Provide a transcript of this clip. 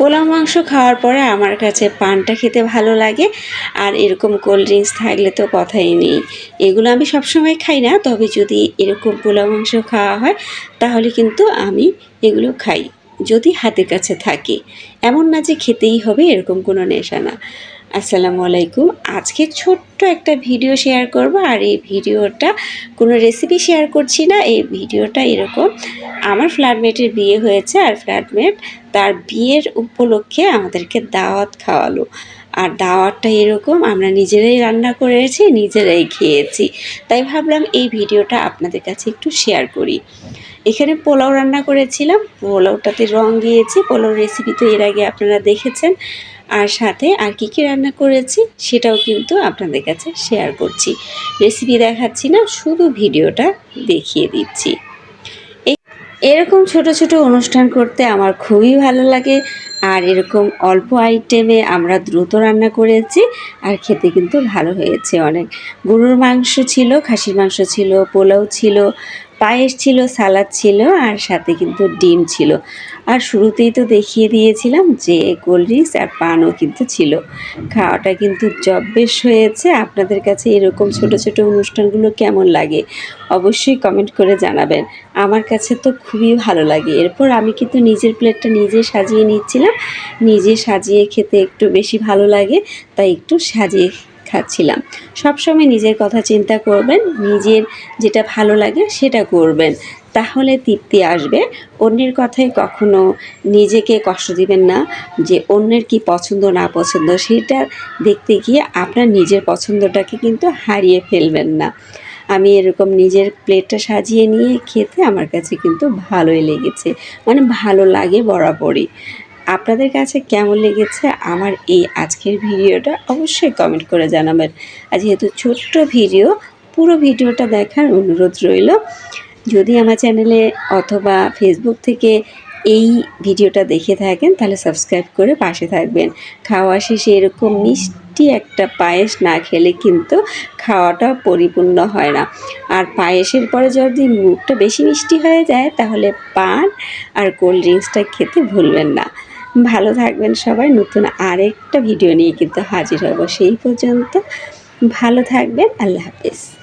পোলাও মাংস খাওয়ার পরে আমার কাছে পানটা খেতে ভালো লাগে, আর এরকম কোল্ড ড্রিঙ্কস থাকলে তো কথাই নেই। এগুলো আমি সবসময় খাই না, তবে যদি এরকম পোলাও মাংস খাওয়া হয়, তাহলে কিন্তু আমি এগুলো খাই, যদি হাতের কাছে থাকে। এমন না যে খেতেই হবে, এরকম কোনো নেশা না। আসসালামু আলাইকুম। আজকে ছোট্ট একটা ভিডিও শেয়ার করব, আর এই ভিডিওটা কোনো রেসিপি শেয়ার করছি না, এই ভিডিওটা এরকম। আমার ফ্ল্যাটমেটের বিয়ে হয়েছে, আর ফ্ল্যাটমেট তার বিয়ের উপলক্ষে আমাদেরকে দাওয়াত খাওয়ালো। আর দাওয়াতটা এরকম, আমরা নিজেরাই রান্না করেছি, নিজেরাই খেয়েছি। তাই ভাবলাম এই ভিডিওটা আপনাদের কাছে একটু শেয়ার করি। এখানে পোলাও রান্না করেছিলাম, পোলাওটাতে রং দিয়েছি, পোলাও রেসিপি তো এর আগে আপনারা দেখেছেন। আর সাথে আর কী কী রান্না করেছি সেটাও কিন্তু আপনাদের কাছে শেয়ার করছি। রেসিপি দেখাচ্ছি না, শুধু ভিডিওটা দেখিয়ে দিচ্ছি। এরকম ছোট ছোট অনুষ্ঠান করতে আমার খুবই ভালো লাগে। আর এরকম অল্প আইটেমে আমরা দ্রুত রান্না করেছি আর খেতে কিন্তু ভালো হয়েছে অনেক। গরুর মাংস ছিল, খাসির মাংস ছিল, পোলাও ছিল পায়েস ছিল, সালাদ ছিল আর সাথে কিন্তু ডিম ছিল। আর শুরুতেই তো দেখিয়ে দিয়েছিলাম যে কোল্ড ড্রিঙ্কস আর পানও কিন্তু ছিল। খাওয়াটা কিন্তু জব বেশ হয়েছে। আপনাদের কাছে এরকম ছোট ছোট অনুষ্ঠানগুলো কেমন লাগে অবশ্যই কমেন্ট করে জানাবেন। আমার কাছে তো খুবই ভালো লাগে। এরপর আমি কিন্তু নিজের প্লেটটা নিজে সাজিয়ে নিচ্ছিলাম। নিজে সাজিয়ে খেতে একটু বেশি ভালো লাগে, তাই একটু সাজিয়ে খাচ্ছিলাম। সবসময় নিজের কথা চিন্তা করবেন, নিজের যেটা ভালো লাগে সেটা করবেন। তাহলে তৃপ্তি আসবে। অন্যের কথায় কখনো নিজেকে কষ্ট দিবেন না যে অন্যের কি পছন্দ, না পছন্দ, সেটা দেখতে গিয়ে আপনার নিজের পছন্দটাকে কিন্তু হারিয়ে ফেলবেন না। আমি এরকম নিজের প্লেটটা সাজিয়ে নিয়ে খেতে আমার কাছে কিন্তু ভালোই লেগেছে। মানে ভালো লাগে বরাবরই। আপনাদের কাছে কেমন লেগেছে আমার এই আজকের ভিডিওটা অবশ্যই কমেন্ট করে জানাবেন। আর যেহেতু ছোট্ট ভিডিও, পুরো ভিডিওটা দেখার অনুরোধ রইল। যদি আমার চ্যানেলে অথবা ফেসবুক থেকে এই ভিডিওটা দেখে থাকেন, তাহলে সাবস্ক্রাইব করে পাশে থাকবেন। খাওয়া শেষে এরকম মিষ্টি একটা পায়েস না খেলে কিন্তু খাওয়াটা পরিপূর্ণ হয় না। আর পায়েসের পরে যদি মুখটা বেশি মিষ্টি হয়ে যায়, তাহলে পান আর কোল্ড ড্রিঙ্কসটা খেতে ভুলবেন না। ভালো থাকবেন সবাই। নতুন আরেকটা ভিডিও নিয়ে কিন্তু হাজির হব সেই পর্যন্ত। ভালো থাকবেন, আল্লাহ হাফেজ।